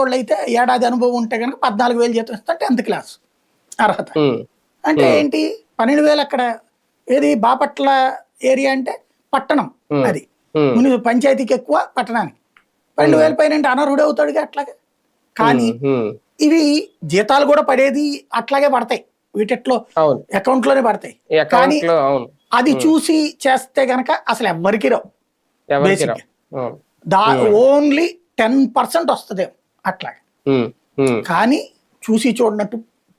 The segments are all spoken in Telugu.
వాళ్ళు అయితే ఏడాది అనుభవం ఉంటే కనుక పద్నాలుగు వేలు జీతం ఇస్తా టెన్త్ క్లాస్ అర్హత. అంటే ఏంటి? పన్నెండు వేలు అక్కడ ఏది? బాపట్ల ఏరియా అంటే పట్టణం. అది. ముని పంచాయతీకి ఎక్కువ పట్టణానికి. పన్నెండు వేల పైన అంటే అనర్హుడు అవుతాడుగా అట్లాగే? కానీ ఇవి జీతాలు కూడా పడేది అట్లాగే పడతాయి. అవును. అకౌంట్లోనే పడతాయి అవును. అది చూసి చేస్తే గనక అసలు ఎవ్వరికి రావు. దా ఓన్లీ టెన్ పర్సెంట్ వస్తుంది అట్లాగే. కానీ చూసి చూడనట్టు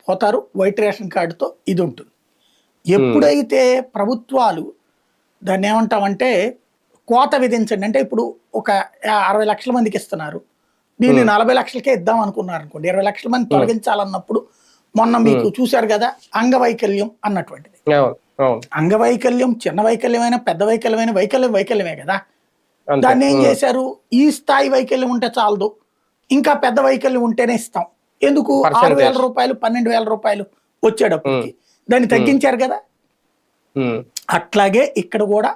పోతారు. వైట్ రేషన్ కార్డుతో ఇది ఉంటుంది. ఎప్పుడైతే ప్రభుత్వాలు దాన్ని ఏమంటామంటే కోత విధించండి అంటే ఇప్పుడు ఒక అరవై లక్షల మందికి ఇస్తున్నారు. దీన్ని నలభై లక్షలకే ఇద్దాం అనుకున్నారు అనుకోండి ఇరవై లక్షల మంది తొలగించాలన్నప్పుడు మొన్న మీకు చూశారు కదా అంగవైకల్యం అన్నటువంటిది. అంగవైకల్యం చిన్న వైకల్యమైన పెద్ద వైకల్యమైన వైకల్యం వైకల్యమే కదా. దాన్ని ఏం చేశారు? ఈ స్థాయి వైకల్యం ఉంటే చాలదు. ఇంకా పెద్ద వైకల్యం ఉంటేనే ఇస్తాం. ఎందుకు? ఆరు వేల రూపాయలు పన్నెండు వేల రూపాయలు వచ్చేటప్పటికి. దాన్ని తగ్గించారు కదా? అట్లాగే ఇక్కడ కూడా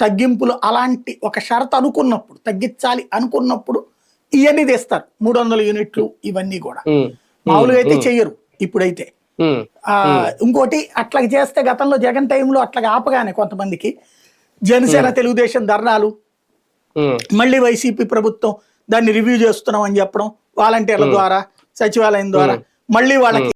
తగ్గింపులు అలాంటి ఒక షరతు అనుకున్నప్పుడు తగ్గించాలి అనుకున్నప్పుడు ఇవన్నీ తెస్తారు. మూడు వందల యూనిట్లు ఇవన్నీ కూడా. మామూలుగా అయితే చెయ్యరు ఇప్పుడైతే. ఇంకోటి అట్లా చేస్తే గతంలో జగన్ టైంలో అట్లా ఆపగానే కొంతమందికి జనసేన తెలుగుదేశం ధర్నాలు మళ్ళీ వైసీపీ ప్రభుత్వం దాన్ని రివ్యూ చేస్తున్నాం అని చెప్పడం వాలంటీర్ల ద్వారా సచివాలయం ద్వారా మళ్ళీ వాళ్ళకి